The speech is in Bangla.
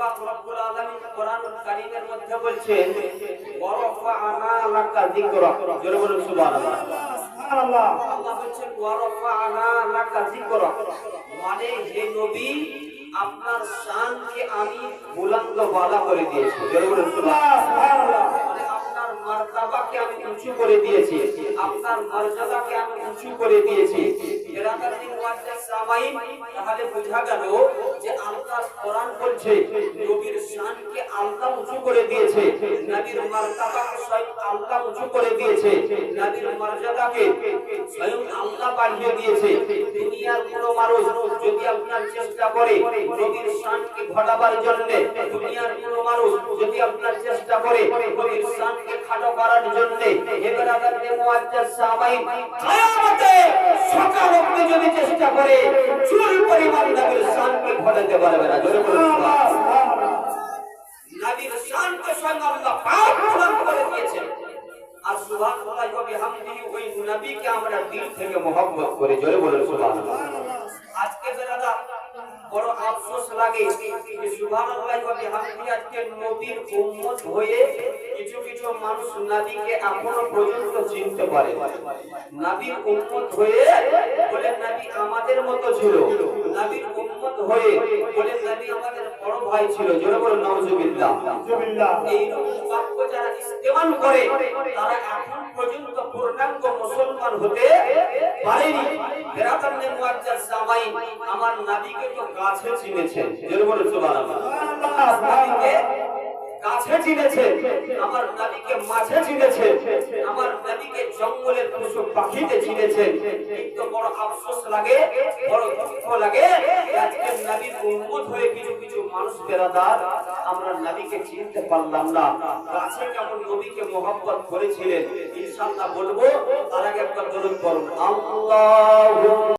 পাক রব্বুল আলামিন কোরআনুল কারীমের মধ্যে বলছেন ওয়ারাফা'না লাকা যিকরাক জোরে বলুন সুবহানাল্লাহ। সুবহানাল্লাহ। আল্লাহ বলছেন ওয়ারাফা'না লাকা যিকরাক মানে হে নবী আপনার শানকে আমি বুলন্দ বালা করে দিয়েছি। জোরে বলুন সুবহানাল্লাহ। সুবহানাল্লাহ। মানে আপনার আমি উঁচু করে দিয়েছি। আপনার মর্যাদাকে আমি উঁচু করে দিয়েছি। তাহলে বোঝা গেল যে বলছে নবীর শানকে আল্লাহ উঁচু করে দিয়েছে। নবীর মার্তাবাকে স্বয়ং আল্লাহ উঁচু করে দিয়েছে। নবীর মর্যাদাকে স্বয়ং আল্লাহ বাড়িয়ে দিয়েছে। দুনিয়ার কোন মানুষ যদি আপনার চেষ্টা করে নবীর শানকে ঘটাবার জন্য, দুনিয়ার কোন মানুষ যদি আপনার চেষ্টা করে নবীর শানকে খাটো করার জন্য এবার আগার মুআজ্জাজ সাহাবাইন কিয়ামতে সকাল অবধি যদি চেষ্টা করে, চুল পরিমাণ নবীর শানকে ঘটাতে পারবে না। শানকে স্বয়ং আল্লাহ পাক প্রদান করে দিয়েছেন আর সুবহানাল্লাহি ওয়া বিহামদিহি ওই নবীকে আমরা দিল থেকে মহব্বত করে জোরে বলুন সুবহানাল্লাহ। আজকে বেরাদা বড় আফসোস লাগে যে সুবহানাল্লাহি ওয়া বিহামদিহি আজকে নবীর উম্মত হয়ে কিছু কিছু মানুষ নবীকে এখনও পর্যন্ত চিনতে পারে। নবীর উম্মত হয়ে বলে, নবী আমাদের মতো ছিল। নবীর উম্মত হয়ে বলে, নবী আমাদের বড় ভাই ছিল। জোরে বলুন, নাউজুবিল্লাহ। নাউজুবিল্লাহ এইরকম বাক্য যারা ইস্তেমাল করে, তারা এখন পর্যন্ত পূর্ণাঙ্গ মুসলমান হতে পারেনি। ফেরাতান্নে মুআজ্জাজ জামাই আমার নবীকে তো গাছে চিনেছেন জোরে বলুন, সুবহানাল্লাহ। নবীকে গাছে চিনেছে, আমার নবীকে মাঝে চিনেছে, আমার নবীকে জঙ্গলের পশু পাখিতে চিনেছে। বড় আফসোস লাগে, বড় দুঃখ লাগে আজকে উম্মত হয়ে কিছু কিছু মানুষ বেরাদার, আমরা নবীকে চিনতে পারলাম না। গাছে কেমন নবীকে মোহাম্মত করেছিলেন, ইনশাআল্লাহ বলব, তার আগে আল্লাহু